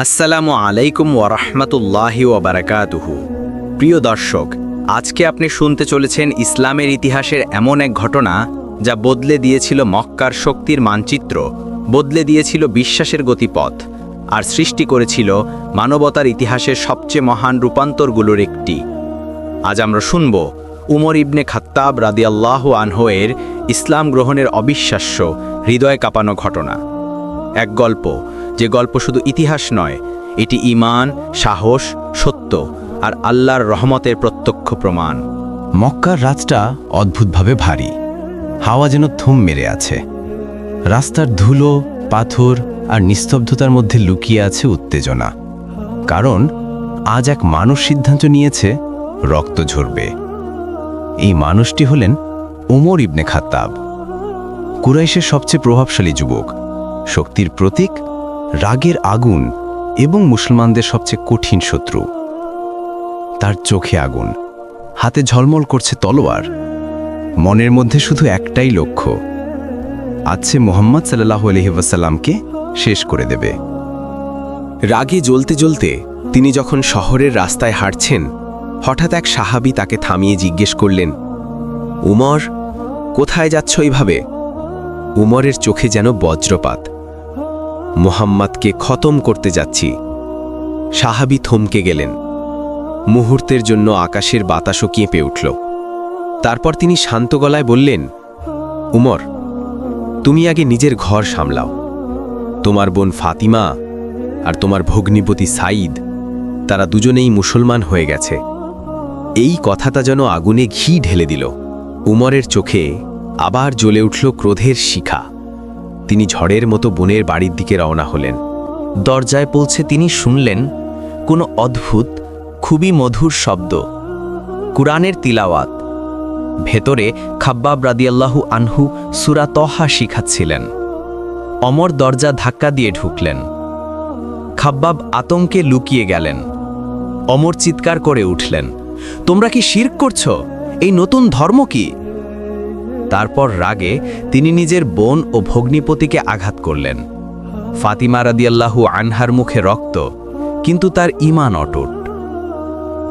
আসসালামু আলাইকুম ওরহমতুল্লাহি ওবারাকাতুহু প্রিয় দর্শক, আজকে আপনি শুনতে চলেছেন ইসলামের ইতিহাসের এমন এক ঘটনা যা বদলে দিয়েছিল মক্কার শক্তির মানচিত্র, বদলে দিয়েছিল বিশ্বাসের গতিপথ, আর সৃষ্টি করেছিল মানবতার ইতিহাসের সবচেয়ে মহান রূপান্তরগুলোর একটি। আজ আমরা শুনব উমর ইবনে খাত্তাব রাদিয়াল্লাহু আনহোয়ের ইসলাম গ্রহণের অবিশ্বাস্য, হৃদয় কাঁপানো ঘটনা। এক গল্প যে গল্প শুধু ইতিহাস নয়, এটি ঈমান, সাহস, সত্য আর আল্লাহর রহমতের প্রত্যক্ষ প্রমাণ। মক্কার রাতটা অদ্ভুতভাবে ভারী। হাওয়া যেন থুম মেরে আছে। রাস্তার ধুলো, পাথর আর নিস্তব্ধতার মধ্যে লুকিয়ে আছে উত্তেজনা। কারণ আজ এক মানুষ সিদ্ধান্ত নিয়েছে, রক্ত ঝরবে। এই মানুষটি হলেন ওমর ইবনে খাত্তাব। কুরাইশের সবচেয়ে প্রভাবশালী যুবক। শক্তির প্রতীক রাগের আগুন এবং মুসলমানদের সবচেয়ে কঠিন শত্রু। তার চোখে আগুন, হাতে ঝলমল করছে তলোয়ার, মনের মধ্যে শুধু একটাই লক্ষ্য, আছে মোহাম্মদ সাল্লাহ আলহিবাসাল্লামকে শেষ করে দেবে। রাগে জ্বলতে জ্বলতে তিনি যখন শহরের রাস্তায় হাঁটছেন, হঠাৎ এক সাহাবি তাকে থামিয়ে জিজ্ঞেস করলেন, উমর, কোথায় যাচ্ছ এইভাবে? উমরের চোখে যেন বজ্রপাত। মোহাম্মদকে খতম করতে যাচ্ছি। সাহাবি থমকে গেলেন। মুহূর্তের জন্য আকাশের বাতাসও কেঁপে উঠল। তারপর তিনি শান্ত গলায় বললেন, উমর, তুমি আগে নিজের ঘর সামলাও। তোমার বোন ফাতিমা আর তোমার ভগ্নিপতি সাইদ তারা দুজনেই মুসলমান হয়ে গেছে। এই কথাটা যেন আগুনে ঘি ঢেলে দিল। উমরের চোখে আবার জ্বলে উঠল ক্রোধের শিখা। তিনি ঝড়ের মতো বোনের বাড়ির দিকে রওনা হলেন। দরজায় পৌঁছে তিনি শুনলেন কোনো অদ্ভুত, খুবই মধুর শব্দ। কুরআনের তিলাওয়াত। ভেতরে খাব্বাব রাদিয়াল্লাহু আনহু সুরা তহা শিখাচ্ছিলেন। অমর দরজা ধাক্কা দিয়ে ঢুকলেন। খাব্বাব আতঙ্কে লুকিয়ে গেলেন। অমর চিৎকার করে উঠলেন, তোমরা কি শির করছ? এই নতুন ধর্ম কি? তারপর রাগে তিনি নিজের বোন ও ভগ্নিপতিকে আঘাত করলেন। ফাতিমা রাদিয়াল্লাহু আনহার মুখে রক্ত, কিন্তু তার ইমান অটুট।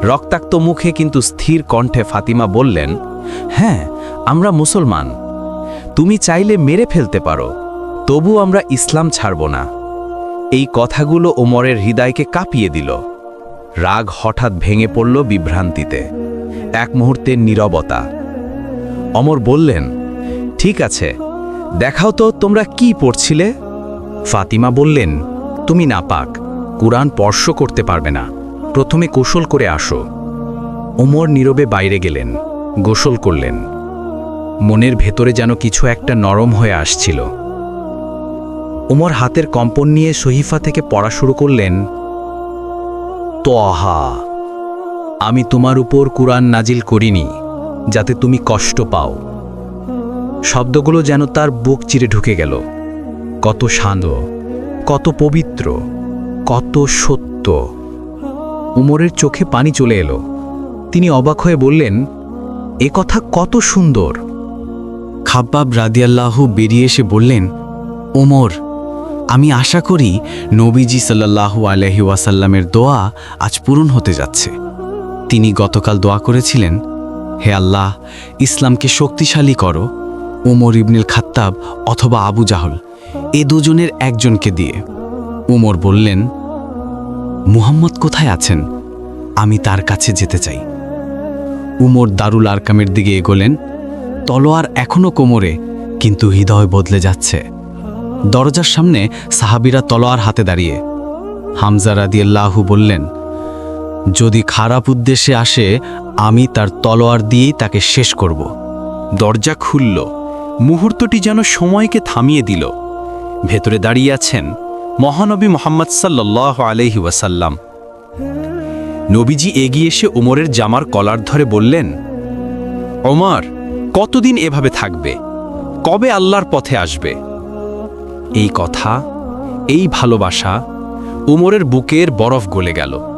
রক্তাক্ত মুখে কিন্তু স্থির কণ্ঠে ফাতিমা বললেন হ্যাঁ আমরা মুসলমান। তুমি চাইলে মেরে ফেলতে পারো, তবু আমরা ইসলাম ছাড়ব না। এই কথাগুলো ওমরের হৃদয়কে কাঁপিয়ে দিল। রাগ হঠাৎ ভেঙে পড়ল বিভ্রান্তিতে। এক মুহূর্তের নীরবতা। অমর বললেন, ঠিক আছে, দেখাও তো তোমরা কি পড়ছিলে? ফাতিমা বললেন, তুমি নাপাক, কুরআন স্পর্শ করতে পারবে না, প্রথমে কৌশল করে আসো। ওমর নীরবে বাইরে গেলেন, গোসল করলেন। মনের ভেতরে যেন কিছু একটা নরম হয়ে আসছিল। ওমর হাতের কম্পন নিয়ে সহিফা থেকে পড়া শুরু করলেন, তোহা, আমি তোমার উপর কুরআন নাজিল করিনি যাতে তুমি কষ্ট পাও। শব্দগুলো যেন তার বুক চিরে ঢুকে গেল। কত শান্ত, কত পবিত্র, কত সত্য। উমরের চোখে পানি চলে এলো। তিনি অবাক হয়ে বললেন, এ কথা কত সুন্দর। খাব্বাব রাদিয়াল্লাহু বেরিয়ে এসে বললেন ওমর আমি আশা করি নবীজি সাল্লাল্লাহু আলহি ওয়াসাল্লামের দোয়া আজ পূরণ হতে যাচ্ছে। তিনি গতকাল দোয়া করেছিলেন হে আল্লাহ, ইসলামকে শক্তিশালী করো। উমর ইবনুল খাত্তাব অথবা আবু জাহল, এ দুজনের একজনকে দিয়ে। উমর বললেন, মুহাম্মদ কোথায় আছেন? আমি তার কাছে যেতে চাই। উমর দারুল আরকামের দিকে এগোলেন। তলোয়ার এখনও কোমরে, কিন্তু হৃদয় বদলে যাচ্ছে। দরজার সামনে সাহাবিরা তলোয়ার হাতে দাঁড়িয়ে। হামজা রাদিয়াল্লাহু বললেন যদি খারাপ উদ্দেশ্যে আসে, আমি তার তলোয়ার দিয়েই তাকে শেষ করব। দরজা খুলল। মুহূর্তটি যেন সময়কে থামিয়ে দিল। ভেতরে দাঁড়িয়ে আছেন মহানবী মোহাম্মদ সাল্লাহ আলহি ওয়াসাল্লাম। নবীজি এগিয়ে এসে ওমরের জামার কলার ধরে বললেন, ওমর, কতদিন এভাবে থাকবে? কবে আল্লাহর পথে আসবে? এই কথা, এই ভালোবাসা উমরের বুকের বরফ গলে গেল।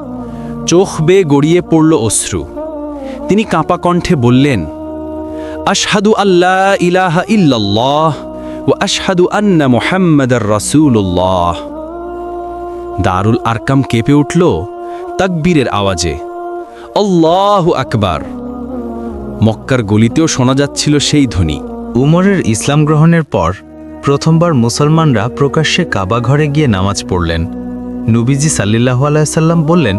চোখ বেয়ে গড়িয়ে পড়ল অশ্রু। তিনি কাঁপা কণ্ঠে বললেন, আশহাদু আল্লাহ ইলাহা ইল্লাল্লাহ ও আশহাদু আন্না মুহাম্মাদার রাসূলুল্লাহ। দারুল আরকাম কেঁপে উঠল তাকবীরের আওয়াজে। আল্লাহু আকবার। মক্কার গলিতেও শোনা যাচ্ছিল সেই ধ্বনি। উমরের ইসলাম গ্রহণের পর প্রথমবার মুসলমানরা প্রকাশ্যে কাবা ঘরে গিয়ে নামাজ পড়লেন। নবীজি সাল্লিল্লাহু আলাইসাল্লাম বললেন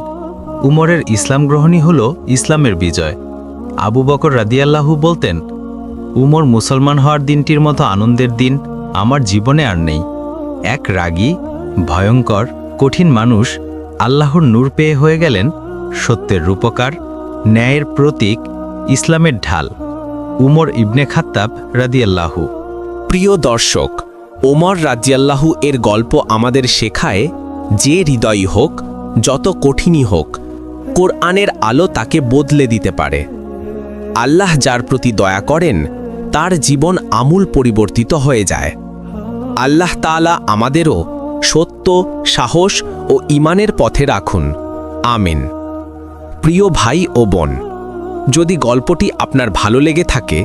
উমরের ইসলাম গ্রহণই হল ইসলামের বিজয়। আবু বকর রাদিয়াল্লাহু বলতেন, উমর মুসলমান হওয়ার দিনটির মতো আনন্দের দিন আমার জীবনে আর নেই। এক রাগী, ভয়ঙ্কর, কঠিন মানুষ আল্লাহর নূর পেয়ে হয়ে গেলেন সত্যের রূপকার, ন্যায়ের প্রতীক, ইসলামের ঢাল। উমর ইবনে খাত্তাব রাদিয়াল্লাহু। প্রিয় দর্শক ওমর রাজিয়াল্লাহু এর গল্প আমাদের শেখায়, যে হৃদয়ই হোক, যত কঠিনই হোক কোরআনের আলো তাকে বদলে দিতে পারে। আল্লাহ যার প্রতি দয়া করেন, তার জীবন আমূল পরিবর্তিত হয়ে যায়। আল্লাহ তাআলা আমাদেরও সত্য, সাহস ও ইমানের পথে রাখুন। আমিন। প্রিয় ভাই ও বোন, যদি গল্পটি আপনার ভালো লেগে থাকে,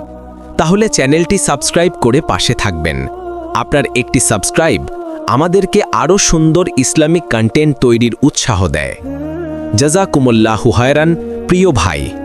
তাহলে চ্যানেলটি সাবস্ক্রাইব করে পাশে থাকবেন। আপনার একটি সাবস্ক্রাইব আমাদেরকে আরও সুন্দর ইসলামিক কন্টেন্ট তৈরির উৎসাহ দেয়। জাজাকুমুল্লাহু হায়রান প্রিয় ভাই।